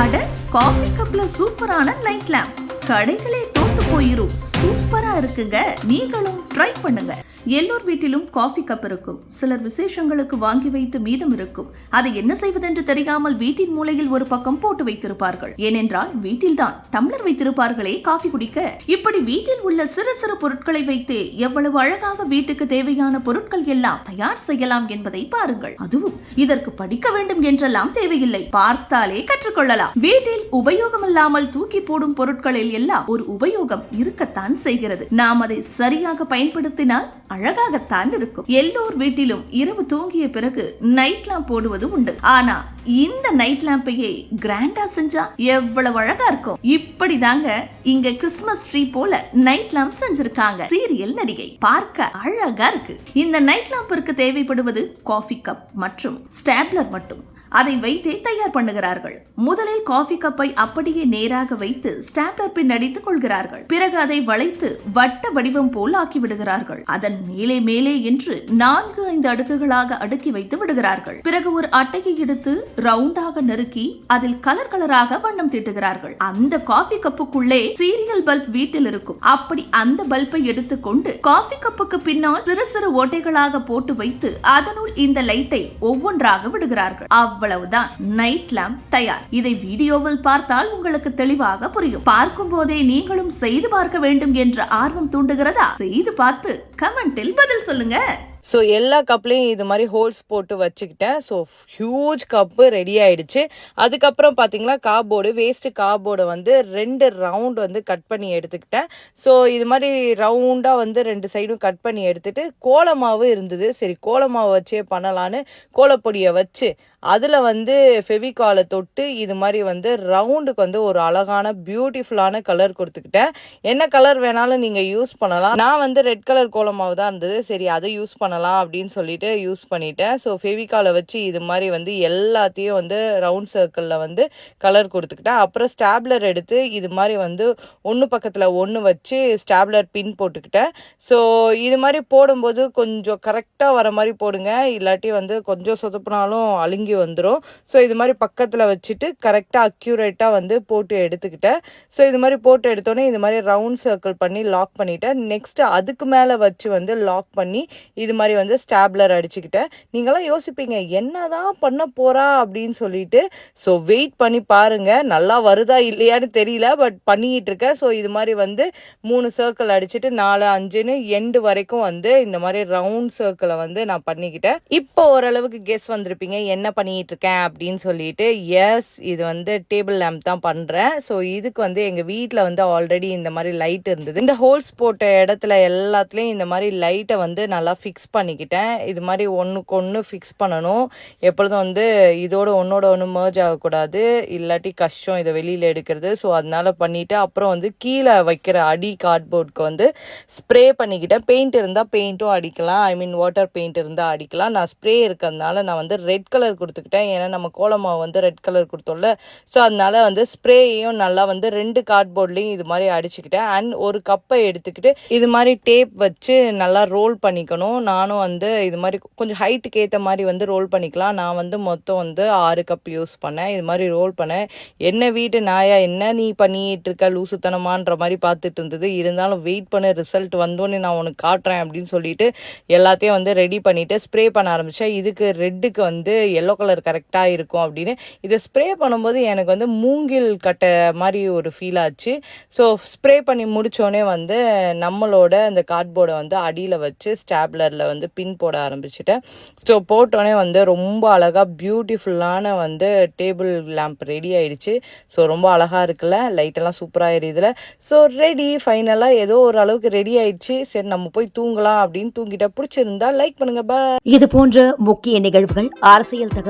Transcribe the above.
அட காஃபி கப்ல சூப்பரான லைட் லேம்ப் கடைகளே தோத்து போயிரும். சூப்பரா இருக்குங்க. நீங்களும் ட்ரை பண்ணுங்க. எல்லோர் வீட்டிலும் காஃபி கப் இருக்கும். சிலர் விசேஷங்களுக்கு வாங்கி வைத்து மீதம் இருக்கும். அதை என்ன செய்வதென்று தெரியாமல் வீட்டின் மூலையில் ஒரு பக்கம் போட்டு வைத்திருப்பார்கள். ஏனென்றால் வீட்டில்தான் டம்ளர் வைத்திருப்பார்களே காஃபி குடிக்க. இப்படி வீட்டில் உள்ள சிறு சிறு பொருட்களை வைத்தே எவ்வளவு அழகாக வீட்டுக்கு தேவையான பொருட்கள் எல்லாம் தயார் செய்யலாம் என்பதை பாருங்கள். அதுவும் இதற்கு படிக்க வேண்டும் என்றெல்லாம் தேவையில்லை. பார்த்தாலே கற்றுக்கொள்ளலாம். வீட்டில் உபயோகமில்லாமல் தூக்கி போடும் பொருட்களில் எல்லாம் ஒரு உபயோகம் இருக்கத்தான் செய்கிறது. நாம் அதை சரியாக பயன்படுத்தினால் அழகாகத்தான் இருக்கும். எல்லோர் வீட்டிலும் இரவு தூங்கிய பிறகு நைட் லேம்ப் போடுவது உண்டு. ஆனா இந்த நைட் லேம்பையே கிராண்டா செஞ்சா எவ்வளவு அழகா இருக்கும். இப்படிதாங்க இங்க கிறிஸ்துமஸ் ட்ரீ போல நைட் லேம்ப் செஞ்சிருக்காங்க. சீரியல் நடிகை பார்க்க அழகா இருக்கு. இந்த நைட் லேம்பிற்கு தேவைப்படுவது காஃபி கப் மற்றும் ஸ்டாப்லர் மட்டும். அதை வைத்தே தயார் பண்ணுகிறார்கள். முதலில் காஃபி கப்பை அப்படியே நேராக வைத்து ஸ்டாப்லர் பின் அடித்துக் கொள்கிறார்கள். பிறகு அதை வளைத்து வட்ட வடிவம் போல் ஆக்கி விடுகிறார்கள் அதன் மேலே மேலே என்று நான்கு ஐந்து அடுக்குகளாக அடுக்கி வைத்து விடுகிறார்கள். பிறகு ஒரு அட்டையை எடுத்து ரவுண்டாக நறுக்கி அதில் கலர் கலராக வண்ணம் தீட்டுகிறார்கள். அந்த காஃபி கப்புக்குள்ளே சீரியல் பல்ப் வீட்டில் இருக்கும். அப்படி அந்த பல்பை எடுத்துக்கொண்டு காஃபி கப்புக்கு பின்னால் சிறு சிறு ஓட்டைகளாக போட்டு வைத்து அதனுள் இந்த லைட்டை ஒவ்வொன்றாக விடுகிறார்கள். அவ்வளவுதான். நைட் லேம்ப் தயார். இதை வீடியோவில் பார்த்தால் உங்களுக்கு தெளிவாக புரியும். பார்க்கும் போதே நீங்களும் செய்து பார்க்க வேண்டும் என்ற ஆர்வம் தூண்டுகிறதா? செய்து பார்த்து கமெண்டில் பதில் சொல்லுங்க. ஸோ எல்லா கப்லேயும் இது மாதிரி ஹோல்ஸ் போட்டு வச்சுக்கிட்டேன். ஸோ ஹியூஜ் கப்பு ரெடி ஆயிடுச்சு. அதுக்கப்புறம் பார்த்தீங்களா காபோர்டு வேஸ்ட்டு காபோர்டை வந்து ரெண்டு ரவுண்ட் வந்து கட் பண்ணி எடுத்துக்கிட்டேன். ஸோ இது மாதிரி ரவுண்டாக வந்து ரெண்டு சைடும் கட் பண்ணி எடுத்துட்டு கோலமாவு இருந்தது. சரி கோலமாவை வச்சே பண்ணலான்னு கோலப்பொடியை வச்சு அதில் வந்து ஃபெவிகாலை தொட்டு இது மாதிரி வந்து ரவுண்டுக்கு வந்து ஒரு அழகான பியூட்டிஃபுல்லான கலர் கொடுத்துக்கிட்டேன். என்ன கலர் வேணாலும் நீங்கள் யூஸ் பண்ணலாம். நான் வந்து ரெட் கலர் கோலமாவு தான் இருந்தது. சரி அதை யூஸ் பண்ணலாம் அப்படின்னு சொல்லிட்டு யூஸ் பண்ணிட்டேன். ஸோ ஃபெவிகாலை வச்சு இது மாதிரி வந்து எல்லாத்தையும் வந்து ரவுண்ட் சர்க்கிளில் வந்து கலர் கொடுத்துக்கிட்டேன். அப்புறம் ஸ்டாப்லர் எடுத்து இது மாதிரி வந்து ஒன்று பக்கத்தில் ஒன்று வச்சு ஸ்டாப்லர் பின் போட்டுக்கிட்டேன். ஸோ இது மாதிரி போடும்போது கொஞ்சம் கரெக்டாக வர மாதிரி போடுங்க. இல்லாட்டி வந்து கொஞ்சம் சொதப்புனாலும் அழுங்கி வந்துடும் ஸோ இது மாதிரி பக்கத்தில் வச்சுட்டு கரெக்டாக அக்யூரேட்டாக வந்து போட்டு எடுத்துக்கிட்டேன். ஸோ இது மாதிரி போட்டு எடுத்தோடனே இது மாதிரி ரவுண்ட் சர்க்கிள் பண்ணி லாக் பண்ணிட்டேன். நெக்ஸ்ட் அதுக்கு மேலே வச்சு வந்து லாக் பண்ணி இது மாதிரி வந்து ஸ்டாப்லர் அடிச்சுக்கிட்டேன். நீங்களாம் யோசிப்பீங்க என்ன தான் பண்ண போகிறா அப்படின்னு சொல்லிட்டு ஸோ வெயிட் பண்ணி பாருங்க. நல்லா வருதா இல்லையான்னு தெரியல பட் பண்ணிக்கிட்டு இருக்கேன். ஸோ இது மாதிரி வந்து மூணு சர்க்கிள் அடிச்சுட்டு நாலு அஞ்சுன்னு எண்டு வரைக்கும் வந்து இந்த மாதிரி ரவுண்ட் சர்க்கிளை வந்து நான் பண்ணிக்கிட்டேன். இப்போ ஓரளவுக்கு கெஸ் வந்திருப்பீங்க என்ன பண்ணிகிட்டு இருக்கேன் அப்படின்னு சொல்லிட்டு எஸ் இது வந்து டேபிள் லேம்ப் தான் பண்ணுறேன் ஸோ இதுக்கு வந்து எங்கள் வீட்டில் வந்து ஆல்ரெடி இந்த மாதிரி லைட் இருந்தது. இந்த ஹோல்ஸ் போட்ட இடத்துல எல்லாத்துலேயும் இந்த மாதிரி லைட்டை வந்து நல்லா ஃபிக்ஸ் பண்ணிக்கிட்டேன். இது மாதிரி ஒன்றுக்கு ஒன்று ஃபிக்ஸ் பண்ணணும். எப்பொழுதும் வந்து இதோட ஒன்றோட ஒன்று மேர்ஜ் ஆகக்கூடாது. இல்லாட்டி கஷ்டம் இதை வெளியில் எடுக்கிறது. ஸோ அதனால் பண்ணிவிட்டு அப்புறம் வந்து கீழே வைக்கிற அடி கார்ட்போர்டுக்கு வந்து ஸ்ப்ரே பண்ணிக்கிட்டேன். பெயிண்ட் இருந்தால் பெயிண்ட்டும் அடிக்கலாம். ஐ மீன் வாட்டர் பெயிண்ட் இருந்தால் அடிக்கலாம். நான் ஸ்ப்ரே இருக்கிறதுனால நான் வந்து ரெட் கலர் கொடுத்துக்கிட்டேன். ஏன்னா நம்ம கோலமாவு வந்து ரெட் கலர் கொடுத்தோம்ல. ஸோ அதனால வந்து ஸ்ப்ரேயையும் நல்லா வந்து ரெண்டு கார்ட்போர்ட்லேயும் இது மாதிரி அடிச்சுக்கிட்டேன். அண்ட் ஒரு கப்பை எடுத்துக்கிட்டு இது மாதிரி டேப் வச்சு நல்லா ரோல் பண்ணிக்கணும். நானும் வந்து இது மாதிரி கொஞ்சம் ஹைட்டுக்கு ஏற்ற மாதிரி வந்து ரோல் பண்ணிக்கலாம். நான் வந்து மொத்தம் வந்து ஆறு கப் யூஸ் பண்ணேன். இது மாதிரி ரோல் பண்ணேன். என்ன வீட்டு நாயா என்ன நீ பண்ணிட்டு இருக்க? லூசுத்தனமான்ற மாதிரி பார்த்துட்டு இருந்தது. இருந்தாலும் வெயிட் பண்ண ரிசல்ட் வந்தோன்னே நான் உனக்கு காட்டுறேன் அப்படின்னு சொல்லிட்டு எல்லாத்தையும் வந்து ரெடி பண்ணிட்டு ஸ்ப்ரே பண்ண ஆரம்பித்தேன் இதுக்கு ரெட்டுக்கு வந்து எல்லோ கலர் கரெக்டாக இருக்கும் அப்படின்னு. இதை ஸ்ப்ரே பண்ணும்போது எனக்கு வந்து மூங்கில் கட்டை மாதிரி ஒரு ஃபீல் ஆச்சு. ஸோ ஸ்ப்ரே பண்ணி முடித்தோடனே வந்து நம்மளோட அந்த கார்ட்போர்டை வந்து அடியில் வச்சு ஸ்டாப்லரில் வந்து பின் போட ஆரம்பிச்சிட்டேன். ஸோ போட்டோடனே வந்து ரொம்ப அழகாக பியூட்டிஃபுல்லான வந்து டேபிள் லேம்ப் ரெடி ஆயிடுச்சு. ஸோ ரொம்ப அழகாக இருக்குல்ல? லைட்டெல்லாம் சூப்பராக எரியுதுல. ஸோ ரெடி ஃபைனலாக ஏதோ ஒரு அளவுக்கு ரெடி ஆயிடுச்சு. சரி நம்ம போய் தூங்கலாம் அப்படின்னு தூங்கிட்ட பிடிச்சிருந்தா லைக் பண்ணுங்க. பா இது போன்ற முக்கிய நிகழ்வுகள் அரசியல் தகவல்